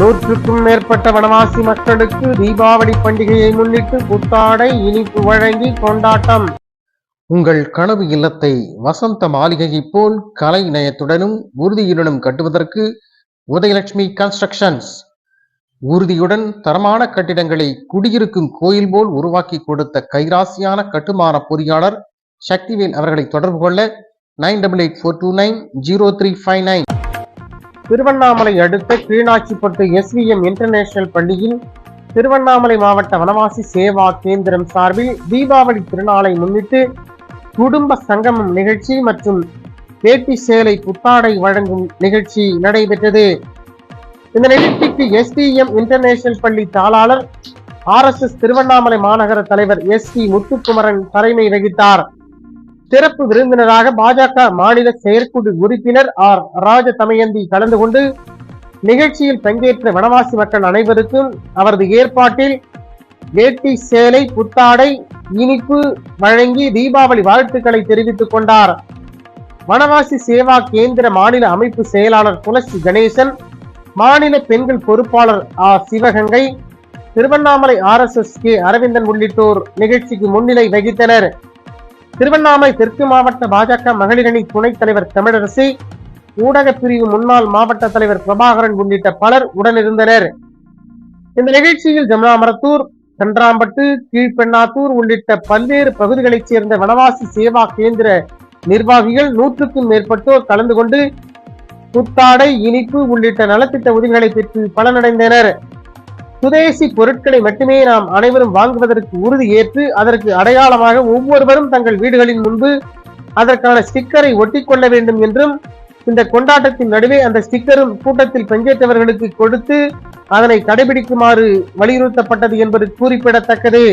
நூற்றுக்கும் மேற்பட்ட வனவாசி மக்களுக்கு தீபாவளி பண்டிகையை முன்னிட்டு புத்தாடை இனிப்பு வழங்கி கொண்டாட்டம். உங்கள் கனவு இல்லத்தை வசந்த மாளிகையைப் போல் கலை நயத்துடனும் உறுதியுடனும் கட்டுவதற்கு உதயலட்சுமி கன்ஸ்ட்ரக்ஷன்ஸ். உறுதியுடன் தரமான கட்டிடங்களை குடியிருக்கும் கோயில் போல் உருவாக்கி கொடுத்த கைராசியான கட்டுமான பொறியாளர் சக்திவேல் அவர்களை தொடர்பு கொள்ள nine double eight four two nine zero three five nine. Tiruvannamalai அடுத்த கீழாச்சிப்பட்டு எஸ்விஎம் இன்டர்நேஷனல் பள்ளியில் திருவண்ணாமலை மாவட்ட வனவாசி சேவா கேந்திரம் சார்பில் தீபாவளி திருநாளை முன்னிட்டு குடும்ப சங்கமம் நிகழ்ச்சி மற்றும் வேட்டி சேலை புத்தாடை வழங்கும் நிகழ்ச்சி நடைபெற்றது. இந்த நிகழ்ச்சிக்கு எஸ்டிஎம் இன்டர்நேஷனல் பள்ளி தாளாளர் ஆர்எஸ்எஸ் திருவண்ணாமலை மாநகர தலைவர் எஸ் டி முத்துக்குமரன் தலைமை வகித்தார். சிறப்பு விருந்தினராக பாஜக மாநில செயற்குழு உறுப்பினர் ஆர் ராஜ தமயந்தி கலந்து கொண்டு நிகழ்ச்சியில் பங்கேற்ற வனவாசி மக்கள் அனைவருக்கும் அவரது ஏற்பாட்டில் வேட்டி சேலை புத்தாடை இனிப்பு வழங்கி தீபாவளி வாழ்த்துக்களை தெரிவித்துக் கொண்டார். வனவாசி சேவா கேந்திர மாநில அமைப்பு செயலாளர் துளசி கணேசன் மாநில பெண்கள் பொறுப்பாளர் R Sivaganga Tiruvannamalai R S S K Aravindan உள்ளிட்டோர் நிகழ்ச்சிக்கு முன்னிலை வகித்தனர். திருவண்ணாமலை தெற்கு மாவட்ட பாஜக மகளிரணி துணைத் தலைவர் தமிழரசி ஊடகப் பிரிவு முன்னாள் மாவட்ட தலைவர் பிரபாகரன் உள்ளிட்ட பலர் உடனிருந்தனர். இந்த நிகழ்ச்சியில் ஜமுனாமரத்தூர் கன்றாம்பட்டு கீழ்பெண்ணாத்தூர் உள்ளிட்ட பல்வேறு பகுதிகளைச் சேர்ந்த வனவாசி சேவா கேந்திர நிர்வாகிகள் நூற்றுக்கும் மேற்பட்டோர் கலந்து கொண்டு புத்தாடை இனிப்பு உள்ளிட்ட நலத்திட்ட உதவிகளை பெற்று பலனடைந்தனர். சுதேசி பொருட்களை மட்டுமே நாம் அனைவரும் வாங்குவதற்கு உறுதி ஏற்று அதற்கு அடையாளமாக ஒவ்வொருவரும் தங்கள் வீடுகளின் முன்பு அதற்கான ஸ்டிக்கரை ஒட்டிக்கொள்ள வேண்டும் என்றும் இந்த கொண்டாட்டத்தின் நடுவே அந்த ஸ்டிக்கரும் கூட்டத்தில் பங்கேற்றவர்களுக்கு கொடுத்து அதனை கடைபிடிக்குமாறு வலியுறுத்தப்பட்டது என்பது குறிப்பிடத்தக்கது.